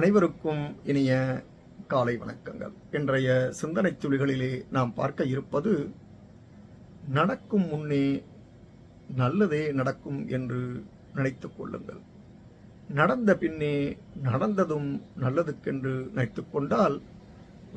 அனைவருக்கும் இனிய காலை வணக்கங்கள். இன்றைய சிந்தனை துளிகளிலே நாம் பார்க்க இருப்பது நடக்கும் முன்னே நல்லதே நடக்கும் என்று நினைத்து கொள்ளுங்கள். நடந்த பின்னே நடந்ததும் நல்லதுக்கென்று நினைத்து கொண்டால்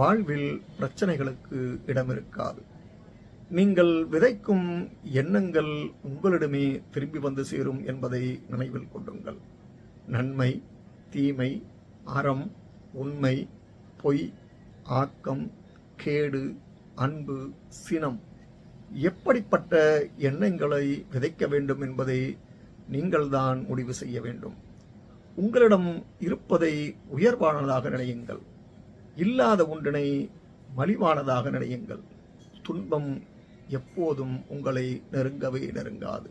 வாழ்வில் பிரச்சனைகளுக்கு இடம் இருக்காது நீங்கள் விதைக்கும் எண்ணங்கள் உங்களிடமே திரும்பி வந்து சேரும் என்பதை நினைவில் கொள்ளுங்கள். நன்மை தீமை அறம் உண்மை பொய் ஆக்கம் கேடு அன்பு சினம் எப்படிப்பட்ட எண்ணங்களை விதைக்க வேண்டும் என்பதை நீங்கள்தான் முடிவு செய்ய வேண்டும். உங்களிடம் இருப்பதை உயர்வானதாக நினையுங்கள். இல்லாத ஒன்றினை மலிவானதாக நினையுங்கள். துன்பம் எப்போதும் உங்களை நெருங்கவே நெருங்காது.